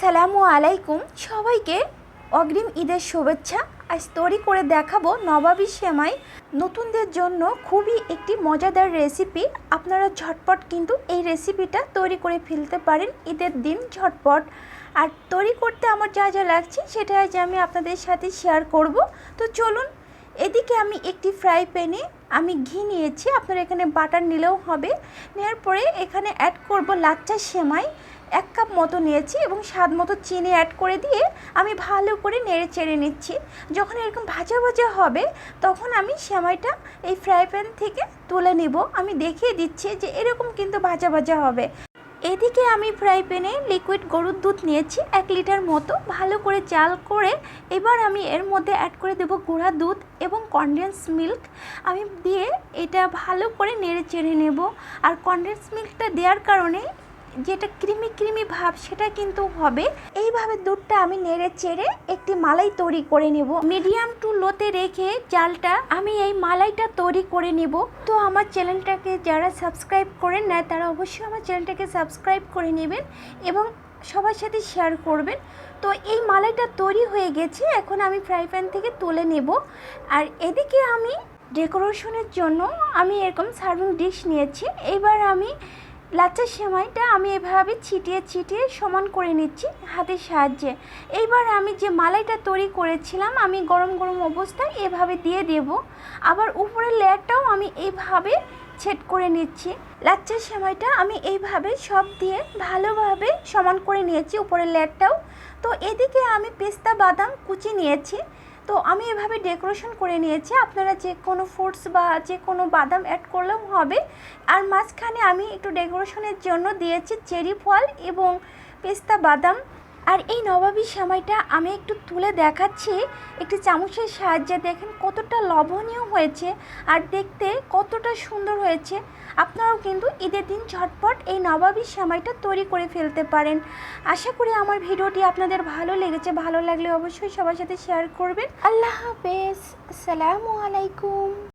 আসসালামু আলাইকুম। সবাইকে অগ্রিম ঈদের শুভেচ্ছা। আজ তৈরি করে দেখাবো নবাবী সেমাই। নতুনদের জন্য খুবই একটি মজাদার রেসিপি আপনারা ঝটপট কিন্তু এই রেসিপিটা তৈরি করে ফেলতে পারেন ঈদের দিন ঝটপট। আর তৈরি করতে আমার যা যা লাগছে সেটা আজ আমি আপনাদের সাথে শেয়ার করব। তো চলুন, এদিকে আমি একটি ফ্রাই প্যানে আমি ঘি নিয়েছি। আপনারা এখানে বাটার নিলেও হবে। নেওয়ার পরে এখানে অ্যাড করব লাচ্চা সেমাই। এক কাপ মতো নিয়েছি এবং স্বাদ মতো চিনি অ্যাড করে দিয়ে আমি ভালো করে নেড়ে চেড়ে নিচ্ছি। যখন এরকম ভাজা ভাজা হবে, তখন আমি সেমাইটা এই ফ্রাই প্যান থেকে তুলে নিব। আমি দেখিয়ে দিচ্ছি যে এরকম কিন্তু ভাজা ভাজা হবে। এদিকে আমি ফ্রাই প্যানে লিকুইড গরুর দুধ নিয়েছি এক লিটার মতো। ভালো করে চাল করে এবার আমি এর মধ্যে অ্যাড করে দেবো গুঁড়া দুধ এবং কনডেন্স মিল্ক আমি দিয়ে এটা ভালো করে নেড়ে চেড়ে নেব। আর কনডেন্স মিল্কটা দেওয়ার কারণে যেটা ক্রিমি ক্রিমি ভাব, সেটা কিন্তু হবে। এইভাবে দুধটা আমি নেড়ে চেড়ে একটি মালাই তৈরি করে নেব। মিডিয়াম টু লোতে রেখে চালটা আমি এই মালাইটা তৈরি করে নেব। তো আমার চ্যানেলটাকে যারা সাবস্ক্রাইব করেন না তারা অবশ্যই আমার চ্যানেলটাকে সাবস্ক্রাইব করে নেবেন এবং সবার সাথে শেয়ার করবেন। তো এই মালাইটা তৈরি হয়ে গেছে, এখন আমি ফ্রাই প্যান থেকে তুলে নেব। আর এদিকে আমি ডেকোরেশনের জন্য আমি এরকম সার্ভিং ডিশ নিয়েছি। এবার আমি লাচ্চা সেমাইটা আমি এভাবে ছিটিয়ে ছিটিয়ে সমান করে নিচ্ছি হাতের সাহায্যে। এইবার আমি যে মালাইটা তৈরি করেছিলাম, আমি গরম গরম অবস্থায় এভাবে দিয়ে দেব। আবার উপরের লেয়ারটাও আমি এইভাবে ছেট করে নিচ্ছি। লাচ্চা সেমাইটা আমি এইভাবে সব দিয়ে ভালোভাবে সমান করে নিয়েছি উপরের লেয়ারটাও। তো এদিকে আমি পেস্তা বাদাম কুচি নিয়েছি। তো আমি এভাবে ডেকোরেশন করে নিয়েছি। আপনারা যে কোনো ফ্রুটস বা যে কোনো বাদাম অ্যাড করলেও হবে। আর মাঝখানে আমি একটু ডেকোরেশনের জন্য দিয়েছি চেরি ফল এবং পেস্তা বাদাম। আর এই নবাবী সেমাইটা আমি একটু তুলে দেখাচ্ছি। একটি চামচের সাহায্যে দেখেন কতটা লবণীয় হয়েছে আর দেখতে কতটা সুন্দর হয়েছে। আপনারাও কিন্তু ঈদের দিন ঝটপট এই নবাবী সেমাইটা তৈরি করে ফেলতে পারেন। আশা করি আমার ভিডিওটি আপনাদের ভালো লেগেছে। ভালো লাগলে অবশ্যই সবার সাথে শেয়ার করবেন। আল্লাহ হাফেজ। আসসালামু আলাইকুম।